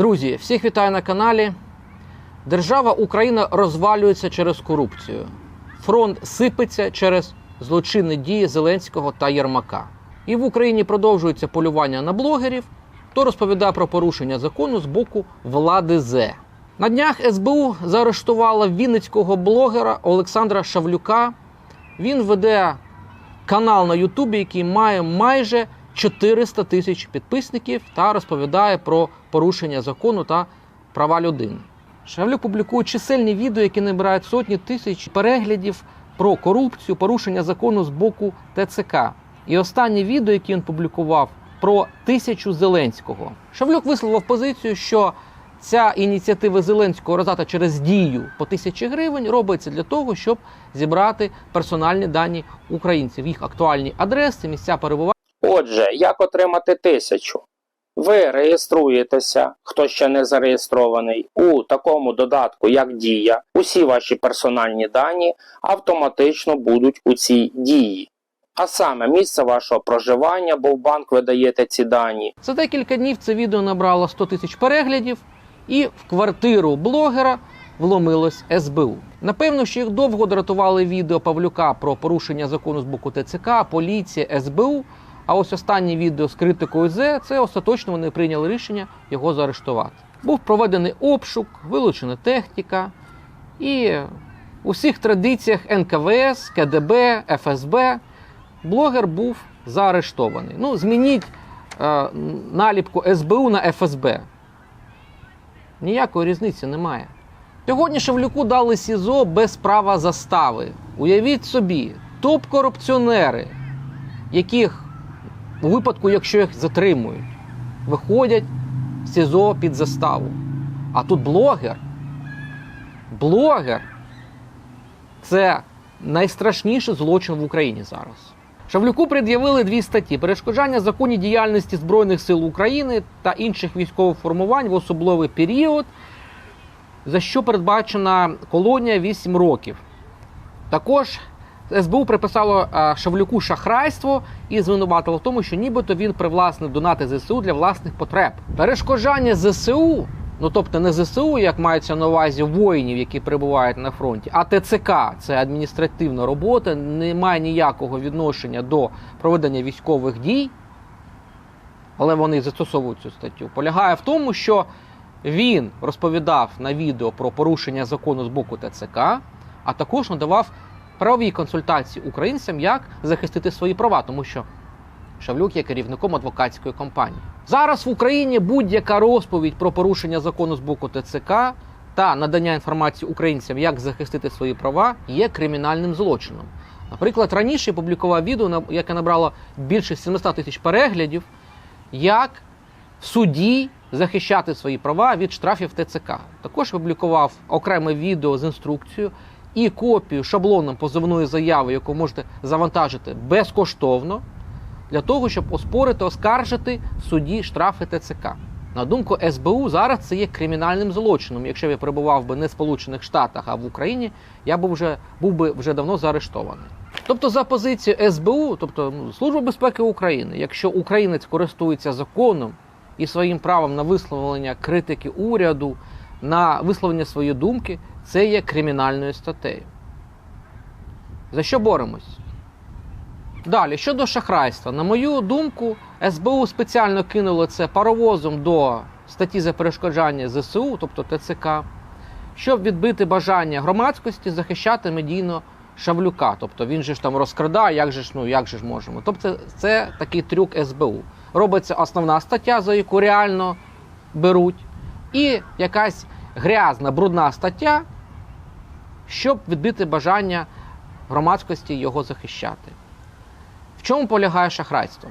Друзі, всіх вітаю на каналі. Держава Україна розвалюється через корупцію. Фронт сипеться через злочинні дії Зеленського та Єрмака. І в Україні продовжується полювання на блогерів, хто розповідає про порушення закону з боку влади З. На днях СБУ заарештувала вінницького блогера Олександра Шавлюка. Він веде канал на Ютубі, який має майже 400 тисяч підписників та розповідає про порушення закону та права людини. Шавлюк публікує чисельні відео, які набирають сотні тисяч переглядів про корупцію, порушення закону з боку ТЦК. І останнє відео, яке він публікував, про тисячу Зеленського. Шавлюк висловив позицію, що ця ініціатива Зеленського роздата через дію по тисячі гривень робиться для того, щоб зібрати персональні дані українців, їх актуальні адреси, місця перебування. Отже, як отримати тисячу? Ви реєструєтеся, хто ще не зареєстрований, у такому додатку, як Дія. Усі ваші персональні дані автоматично будуть у цій дії. А саме місце вашого проживання, бо в банк ви даєте ці дані, За декілька днів це відео набрало 100 тисяч переглядів, і в квартиру блогера вломилось СБУ. Напевно, що їх довго дратували відео Павлюка про порушення закону з боку ТЦК, поліція, СБУ. А ось останнє відео з критикою З це остаточно вони прийняли рішення його заарештувати. Був проведений обшук, вилучена техніка, і у всіх традиціях НКВС, КДБ, ФСБ блогер був заарештований. Ну, змініть е, наліпку СБУ на ФСБ. Ніякої різниці немає. Сьогодні Шевлюку дали СІЗО без права застави. Уявіть собі, топ-корупціонери, яких у випадку, якщо їх затримують, виходять в СІЗО під заставу. А тут блогер. Блогер це найстрашніший злочин в Україні зараз. Шавлюку пред'явили дві статті: перешкоджання законній діяльності Збройних сил України та інших військових формувань в особливий період, за що передбачена колонія 8 років. Також СБУ приписало е, Шавлюку шахрайство і звинуватило в тому, що нібито він привласнив донати ЗСУ для власних потреб. Перешкоджання ЗСУ, ну тобто не ЗСУ, як мається на увазі воїнів, які перебувають на фронті, а ТЦК це адміністративна робота, не має ніякого відношення до проведення військових дій, але вони застосовують цю статтю. Полягає в тому, що він розповідав на відео про порушення закону з боку ТЦК, а також надавав правові консультації українцям, як захистити свої права, тому що Шавлюк є керівником адвокатської компанії. Зараз в Україні будь-яка розповідь про порушення закону з боку ТЦК та надання інформації українцям, як захистити свої права, є кримінальним злочином. Наприклад, раніше я публікував відео, яке набрало більше 700 тисяч переглядів, як в суді захищати свої права від штрафів ТЦК. Також публікував окреме відео з інструкцією і копію шаблоном позовної заяви, яку можете завантажити безкоштовно, для того, щоб оспорити, оскаржити в суді штрафи ТЦК. На думку СБУ, зараз це є кримінальним злочином. Якщо я перебував би не в Сполучених Штатах, а в Україні, я б вже був би вже давно заарештований. Тобто, за позицією СБУ, тобто ну, Служба безпеки України, якщо українець користується законом і своїм правом на висловлення критики уряду, на висловлення своєї думки, це є кримінальною статтею. За що боремось? Далі, щодо шахрайства, на мою думку, СБУ спеціально кинуло це паровозом до статті за перешкоджання ЗСУ, тобто ТЦК, щоб відбити бажання громадськості захищати медійно Шавлюка. Тобто він же ж там розкрадає, як же ж, ну, як же ж можемо. Тобто це такий трюк СБУ. Робиться основна стаття, за яку реально беруть, і якась грязна, брудна стаття, щоб відбити бажання громадськості його захищати. В чому полягає шахрайство?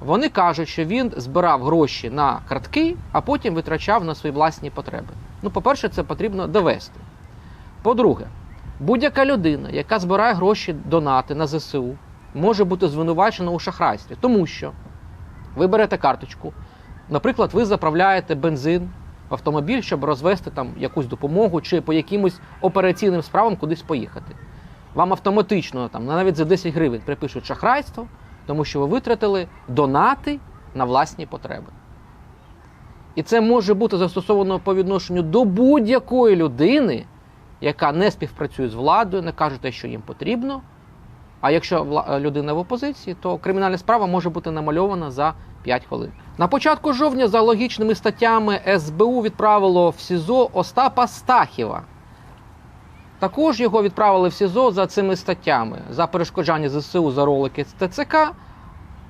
Вони кажуть, що він збирав гроші на картки, а потім витрачав на свої власні потреби. Ну, по-перше, це потрібно довести. По-друге, будь-яка людина, яка збирає гроші донати на ЗСУ, може бути звинувачена у шахрайстві, тому що ви берете карточку, наприклад, ви заправляєте бензин автомобіль, щоб розвести там якусь допомогу чи по якимось операційним справам кудись поїхати. Вам автоматично там навіть за 10 гривень припишуть шахрайство, тому що ви витратили донати на власні потреби. І це може бути застосовано по відношенню до будь-якої людини, яка не співпрацює з владою, не каже те, що їм потрібно. А якщо людина в опозиції, то кримінальна справа може бути намальована за 5 хвилин. На початку жовтня за логічними статтями СБУ відправило в СІЗО Остапа Стахіва. Також його відправили в СІЗО за цими статтями: за перешкоджання ЗСУ за ролики з ТЦК,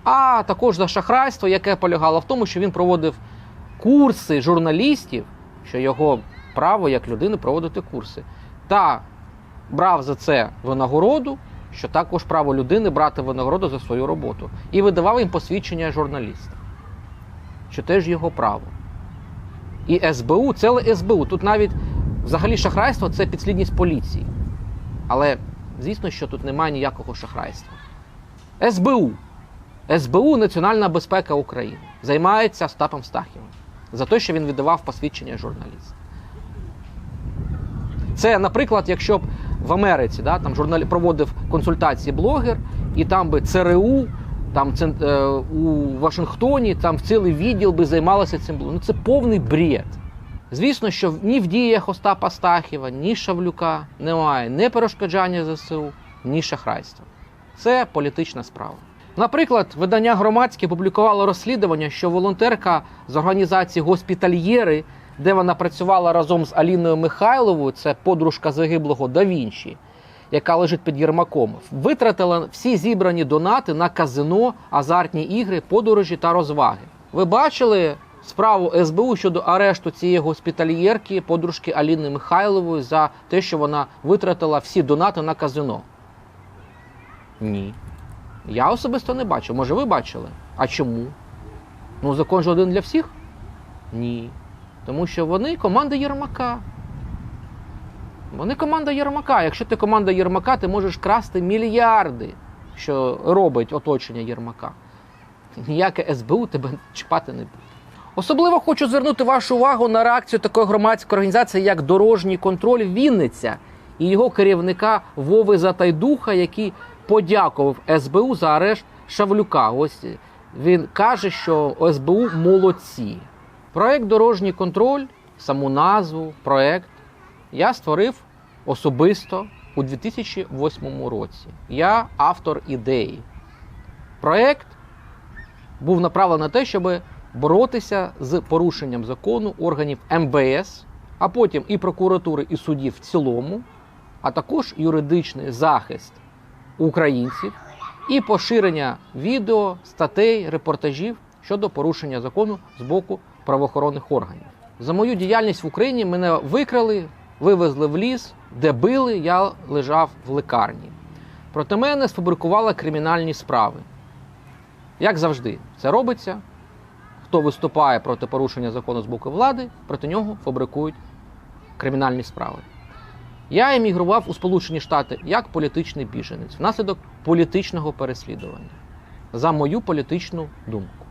а також за шахрайство, яке полягало в тому, що він проводив курси журналістів, що його право як людини проводити курси, та брав за це винагороду, що також право людини брати винагороду за свою роботу, і видавав їм посвідчення журналіста, що теж його право. І СБУ, це СБУ. Тут навіть взагалі шахрайство це підслідність поліції. Але звісно, що тут немає ніякого шахрайства. СБУ. СБУ Національна безпека України займається Остапом Стахівим за те, що він видавав посвідчення журналіста. Це, наприклад, якщо б в Америці да, там журналі проводив консультації блогер, і там би ЦРУ, там е, у Вашингтоні, там цілий відділ би займалося цим блогером. Ну це повний бред. Звісно, що ні в діях Остапа Стахіва, ні Шавлюка немає ні перешкоджання ЗСУ, ні шахрайства. Це політична справа. Наприклад, видання громадське публікувало розслідування, що волонтерка з організації Госпітальєри, де вона працювала разом з Аліною Михайловою, це подружка загиблого да Вінчі, яка лежить під Єрмаком, витратила всі зібрані донати на казино, азартні ігри, подорожі та розваги. Ви бачили справу СБУ щодо арешту цієї госпітальєрки, подружки Аліни Михайлової, за те, що вона витратила всі донати на казино? Ні. Я особисто не бачив. Може, ви бачили? А чому? Ну, закон же один для всіх? Ні. Тому що вони команда Єрмака. Вони команда Єрмака. Якщо ти команда Єрмака, ти можеш красти мільярди, що робить оточення Єрмака. Ніяке СБУ тебе чіпати не буде. Особливо хочу звернути вашу увагу на реакцію такої громадської організації, як Дорожній контроль Вінниця і його керівника Вови Затайдуха, який подякував СБУ за арешт Шавлюка. Ось він каже, що СБУ молодці. Проект Дорожній контроль, саму назву, проект я створив особисто у 2008 році. Я автор ідеї. Проект був направлений на те, щоб боротися з порушенням закону органів МВС, а потім і прокуратури, і судів в цілому, а також юридичний захист українців і поширення відео, статей, репортажів щодо порушення закону з боку правоохоронних органів. За мою діяльність в Україні мене викрали, вивезли в ліс, де били, я лежав в лікарні. Проти мене сфабрикували кримінальні справи. Як завжди, це робиться. Хто виступає проти порушення закону з боку влади, проти нього фабрикують кримінальні справи. Я емігрував у Сполучені Штати як політичний біженець внаслідок політичного переслідування за мою політичну думку.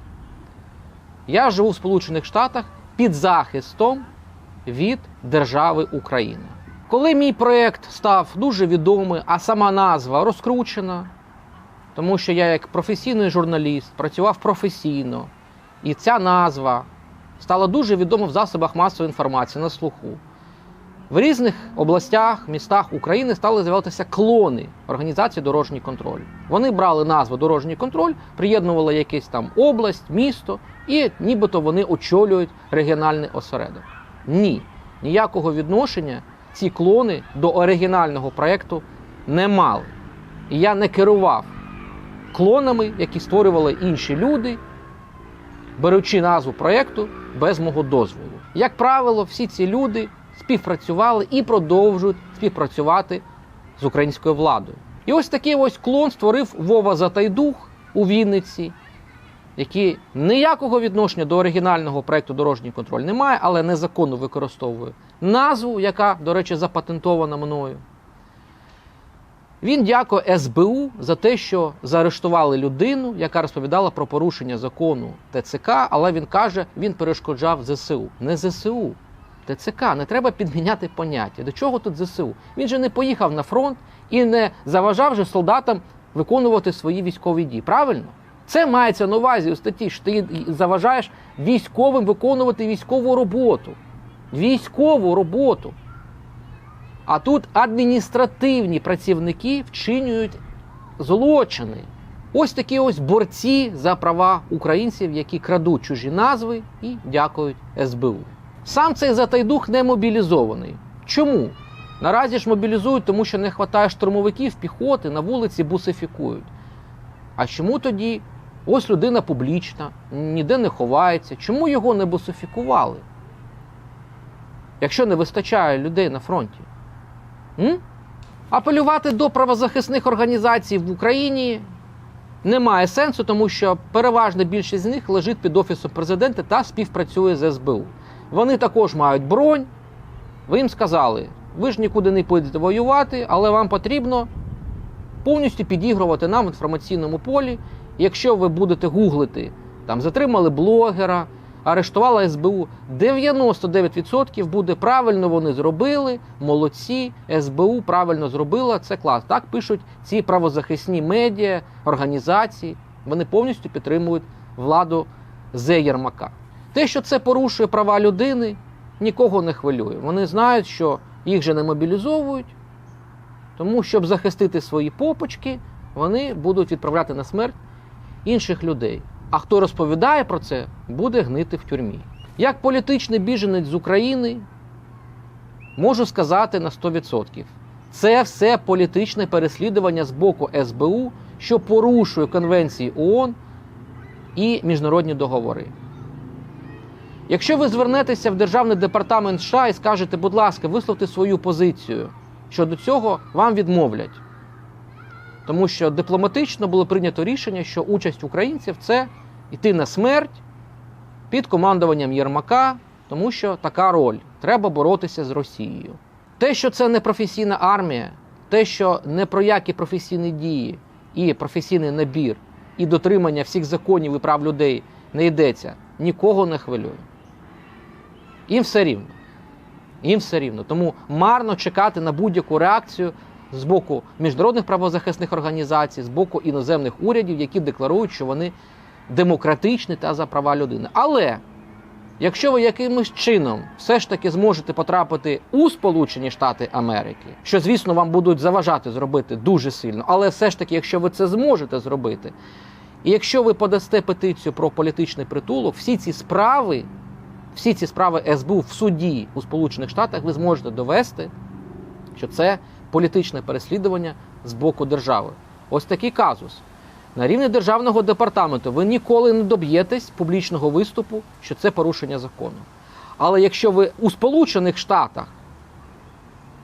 Я живу в Сполучених Штатах під захистом від держави Україна. Коли мій проєкт став дуже відомий, а сама назва розкручена, тому що я як професійний журналіст працював професійно, і ця назва стала дуже відома в засобах масової інформації на слуху. В різних областях, містах України стали з'являтися клони організації дорожній контроль. Вони брали назву дорожній контроль, приєднували якусь там область, місто, і нібито вони очолюють регіональний осередок. Ні, ніякого відношення ці клони до оригінального проєкту не мали. І я не керував клонами, які створювали інші люди, беручи назву проєкту без мого дозволу. Як правило, всі ці люди співпрацювали і продовжують співпрацювати з українською владою. І ось такий ось клон створив Вова Затайдух у Вінниці, який ніякого відношення до оригінального проєкту Дорожній контроль не має, але незаконно використовує назву, яка, до речі, запатентована мною. Він дякує СБУ за те, що заарештували людину, яка розповідала про порушення закону ТЦК, але він каже, він перешкоджав ЗСУ. Не ЗСУ, ТЦК. Не треба підміняти поняття. До чого тут ЗСУ? Він же не поїхав на фронт і не заважав же солдатам виконувати свої військові дії. Правильно? Це мається на увазі у статті, що ти заважаєш військовим виконувати військову роботу. Військову роботу. А тут адміністративні працівники вчинюють злочини. Ось такі ось борці за права українців, які крадуть чужі назви і дякують СБУ. Сам цей Затайдух не мобілізований. Чому? Наразі ж мобілізують, тому що не вистачає штурмовиків, піхоти, на вулиці бусифікують. А чому тоді ось людина публічна, ніде не ховається? Чому його не бусифікували? Якщо не вистачає людей на фронті? М? Апелювати до правозахисних організацій в Україні немає сенсу, тому що переважна більшість з них лежить під офісом президента та співпрацює з СБУ. Вони також мають бронь. Ви їм сказали, ви ж нікуди не підете воювати, але вам потрібно повністю підігрувати нам в інформаційному полі. Якщо ви будете гуглити, там затримали блогера, арештувала СБУ, 99% буде правильно вони зробили, молодці, СБУ правильно зробила, це клас. Так пишуть ці правозахисні медіа, організації. Вони повністю підтримують владу Зе Єрмака. Те, що це порушує права людини, нікого не хвилює. Вони знають, що їх же не мобілізовують, тому щоб захистити свої попочки, вони будуть відправляти на смерть інших людей. А хто розповідає про це, буде гнити в тюрмі. Як політичний біженець з України, можу сказати на 100%. Це все політичне переслідування з боку СБУ, що порушує конвенції ООН і міжнародні договори. Якщо ви звернетеся в Державний департамент США і скажете, будь ласка, висловте свою позицію щодо цього, вам відмовлять. Тому що дипломатично було прийнято рішення, що участь українців це йти на смерть під командуванням Єрмака, тому що така роль треба боротися з Росією. Те, що це не професійна армія, те, що не про які професійні дії і професійний набір, і дотримання всіх законів і прав людей не йдеться, нікого не хвилює. Їм все рівно. Їм все рівно. Тому марно чекати на будь-яку реакцію з боку міжнародних правозахисних організацій, з боку іноземних урядів, які декларують, що вони демократичні та за права людини. Але якщо ви якимось чином все ж таки зможете потрапити у Сполучені Штати Америки, що, звісно, вам будуть заважати зробити дуже сильно, але все ж таки, якщо ви це зможете зробити, і якщо ви подасте петицію про політичний притулок, всі ці справи, всі ці справи СБУ в суді у Сполучених Штатах ви зможете довести, що це політичне переслідування з боку держави. Ось такий казус. На рівні державного департаменту ви ніколи не доб'єтесь публічного виступу, що це порушення закону. Але якщо ви у Сполучених Штатах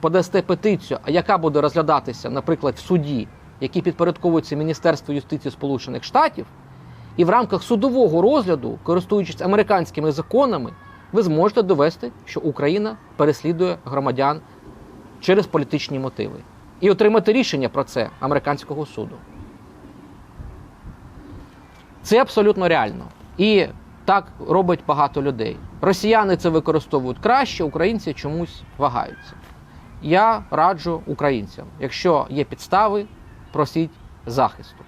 подасте петицію, яка буде розглядатися, наприклад, в суді, який підпорядковується Міністерству юстиції Сполучених Штатів, і в рамках судового розгляду, користуючись американськими законами, ви зможете довести, що Україна переслідує громадян через політичні мотиви і отримати рішення про це американського суду. Це абсолютно реально. І так робить багато людей. Росіяни це використовують краще, українці чомусь вагаються. Я раджу українцям, якщо є підстави, просіть захисту.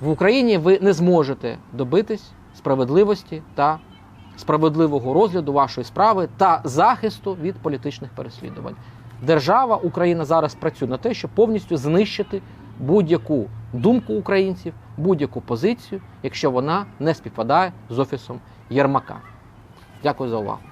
В Україні ви не зможете добитись справедливості та справедливого розгляду вашої справи та захисту від політичних переслідувань. Держава Україна зараз працює на те, щоб повністю знищити будь-яку думку українців, будь-яку позицію, якщо вона не співпадає з офісом Єрмака. Дякую за увагу.